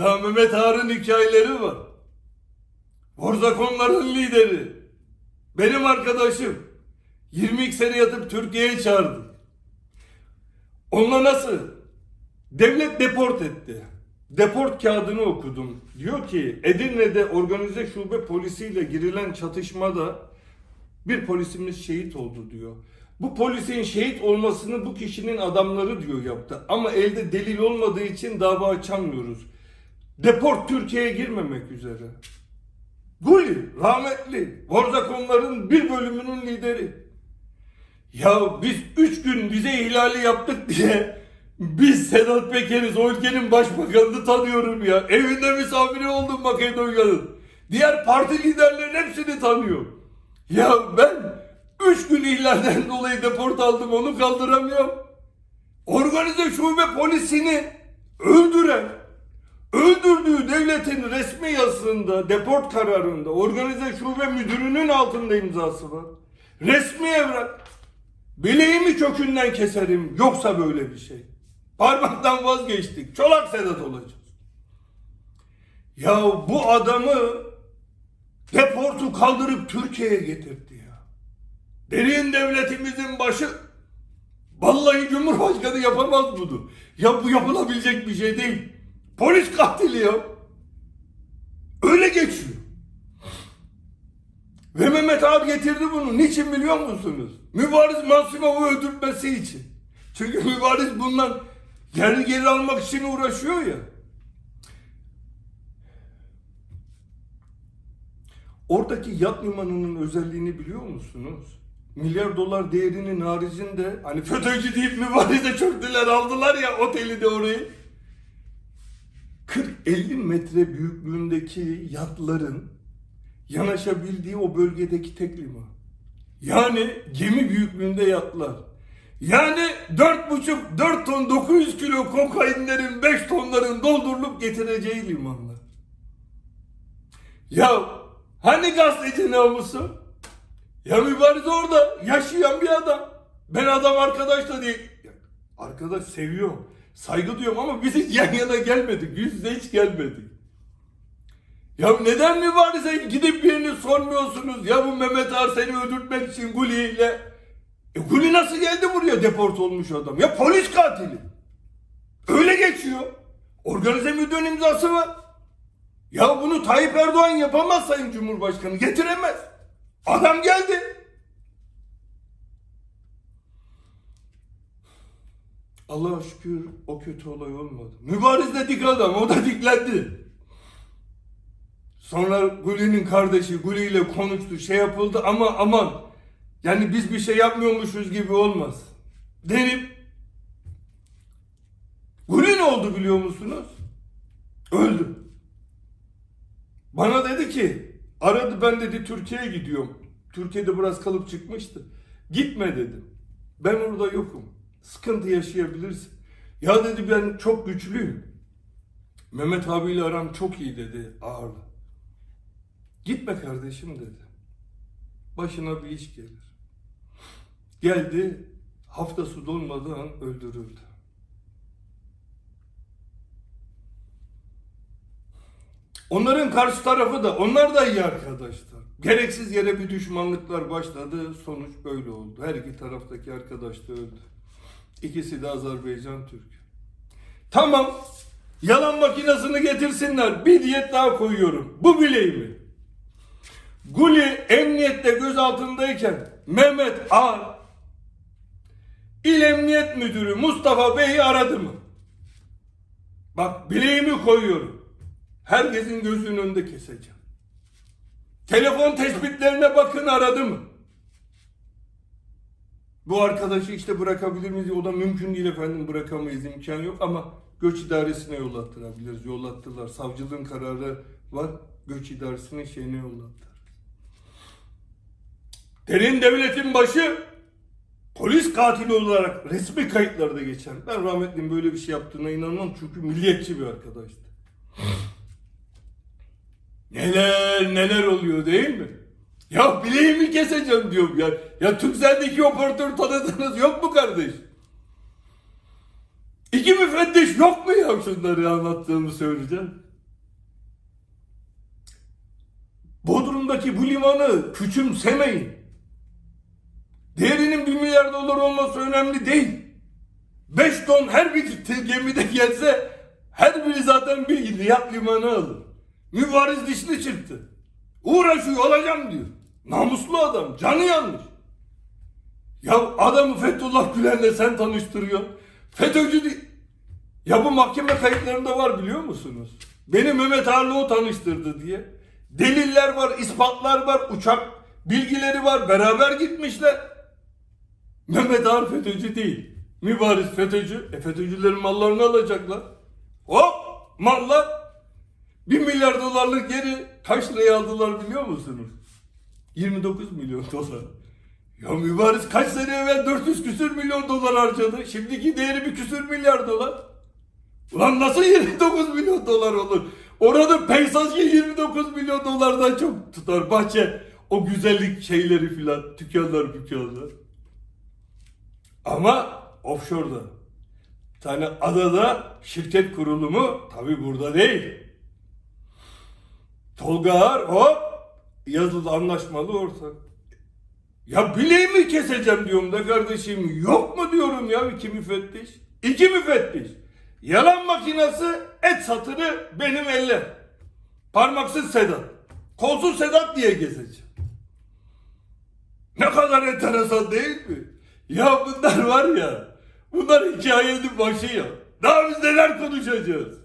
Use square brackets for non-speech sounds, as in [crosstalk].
Daha Mehmet Ağar'ın hikayeleri var. Borzakonların lideri. Benim arkadaşım. 22 sene yatıp Türkiye'ye çağırdı. Onunla nasıl? Devlet deport etti. Deport kağıdını okudum. Diyor ki Edirne'de organize şube polisiyle girilen çatışmada bir polisimiz şehit oldu diyor. Bu polisin şehit olmasını bu kişinin adamları diyor yaptı. Ama elde delil olmadığı için dava açamıyoruz. Deport Türkiye'ye girmemek üzere. Guli rahmetli Borzakonların bir bölümünün lideri. Ya biz üç gün vize ihlali yaptık diye biz Sedat Peker'iz o ülkenin başbakanını tanıyorum ya. Evinde misafiri oldum Makedonya'nın. Diğer parti liderlerin hepsini tanıyor. Ya ben üç gün ihlalden dolayı deport aldım onu kaldıramıyorum. Organize şube polisini öldüren, öldürdüğü devletin resmi yazısında, deport kararında organize şube müdürünün altında imzası var. Resmi evrak. Bileğimi kökünden keserim yoksa böyle bir şey. Parmaktan vazgeçtik. Çolak Sedat olacağız. Ya bu adamı deportu kaldırıp Türkiye'ye getirdi ya. Derin devletimizin başı vallahi Cumhurbaşkanı yapamaz bunu. Ya bu yapılabilecek bir şey değil. Polis katili ya. Öyle geçiyor. Ve Mehmet abi getirdi bunu. Niçin biliyor musunuz? Mübariz Masimov'u öldürtmesi için. Çünkü [laughs] Mübariz bundan geri geri almak için uğraşıyor ya. Oradaki yat limanının özelliğini biliyor musunuz? Milyar dolar değerinin haricinde hani FETÖ'cü deyip mübarize çöktüler aldılar ya oteli de orayı. 40-50 metre büyüklüğündeki yatların yanaşabildiği o bölgedeki tek liman. Yani gemi büyüklüğünde yatlar. Yani 4,5-4 ton 900 kilo kokainlerin 5 tonların doldurulup getireceği limanlar. Ya hani gazeteci namusu? Ya mübariz orada yaşayan bir adam. Ben adam arkadaş da değil. Arkadaş seviyorum. Saygı duyuyorum ama biz hiç yan yana gelmedik. Yüz yüze hiç gelmedik. Ya neden mübarize gidip birini sormuyorsunuz? Ya bu Mehmet Ar seni öldürtmek için Guli ile... E Guli nasıl geldi buraya deport olmuş adam? Ya polis katili. Öyle geçiyor. Organize müdürün imzası var. Ya bunu Tayyip Erdoğan yapamaz Sayın Cumhurbaşkanı. Getiremez. Adam geldi. Allah'a şükür o kötü olay olmadı. Mübariz de dik adam. O da diklendi. Sonra Guli'nin kardeşi Guli ile konuştu, şey yapıldı ama aman yani biz bir şey yapmıyormuşuz gibi olmaz. Denip Guli ne oldu biliyor musunuz? Öldü. Bana dedi ki aradı ben dedi Türkiye'ye gidiyorum. Türkiye'de biraz kalıp çıkmıştı. Gitme dedim. Ben orada yokum. Sıkıntı yaşayabilirsin. Ya dedi ben çok güçlüyüm. Mehmet abiyle aram çok iyi dedi ağırlı. Gitme kardeşim dedi. Başına bir iş gelir. Geldi haftası dolmadan öldürüldü. Onların karşı tarafı da onlar da iyi arkadaşlar. Gereksiz yere bir düşmanlıklar başladı. Sonuç böyle oldu. Her iki taraftaki arkadaş da öldü. İkisi de Azerbaycan Türk. Tamam. Yalan makinesini getirsinler. Bir diyet daha koyuyorum. Bu bileğimi. Guli emniyette gözaltındayken Mehmet Ağar İl Emniyet Müdürü Mustafa Bey'i aradı mı? Bak bileğimi koyuyorum. Herkesin gözünün önünde keseceğim. Telefon tespitlerine bakın aradı mı? Bu arkadaşı işte bırakabilir miyiz? O da mümkün değil efendim bırakamayız imkan yok ama göç idaresine yollattırabiliriz. Yollattılar. Savcılığın kararı var. Göç idaresinin şeyine yollattılar. Derin devletin başı polis katili olarak resmi kayıtlarda geçen. Ben rahmetlinin böyle bir şey yaptığına inanmam çünkü milliyetçi bir arkadaştı. Neler neler oluyor değil mi? Ya bileğimi keseceğim diyorum ya. Ya Türkcell'deki operatörü tanıdığınız yok mu kardeş? İki müfettiş yok mu ya şunları anlattığımı söyleyeceğim. Bodrum'daki bu limanı küçümsemeyin. Değerinin bir milyar dolar olması önemli değil. Beş ton her bir gemide gelse her biri zaten bir yat limanı alır. Mübariz dişli çıktı. Uğraşıyor olacağım diyor. Namuslu adam canı yanmış. Ya adamı Fethullah Gülen'le sen tanıştırıyorsun. FETÖ'cü değil. Ya bu mahkeme kayıtlarında var biliyor musunuz? Beni Mehmet Arlıo tanıştırdı diye. Deliller var, ispatlar var, uçak bilgileri var. Beraber gitmişler. Mehmet Ağar FETÖ'cü değil. Mübariz FETÖ'cü. E FETÖ'cülerin mallarını alacaklar. Hop! Mallar 1 milyar dolarlık yeri kaç liraya aldılar biliyor musunuz? 29 milyon dolar. Ya mübariz kaç sene evvel 400 küsür milyon dolar harcadı. Şimdiki değeri bir küsür milyar dolar. Ulan nasıl 29 milyon dolar olur? Orada peyzajı 29 milyon dolardan çok tutar. Bahçe o güzellik şeyleri filan dükkanlar dükkanlar. Ama offshore'da. Bir tane adada şirket kurulumu tabi burada değil. Tolga Ağar hop yazılı anlaşmalı ortak. Ya bileğimi keseceğim diyorum da kardeşim. Yok mu diyorum ya iki müfettiş? İki müfettiş. Yalan makinesi et satırı benim elle. Parmaksız Sedat. Kolsuz Sedat diye gezeceğim. Ne kadar enteresan değil mi? Ya bunlar var ya. Bunlar hikayenin başı ya. Daha biz neler konuşacağız?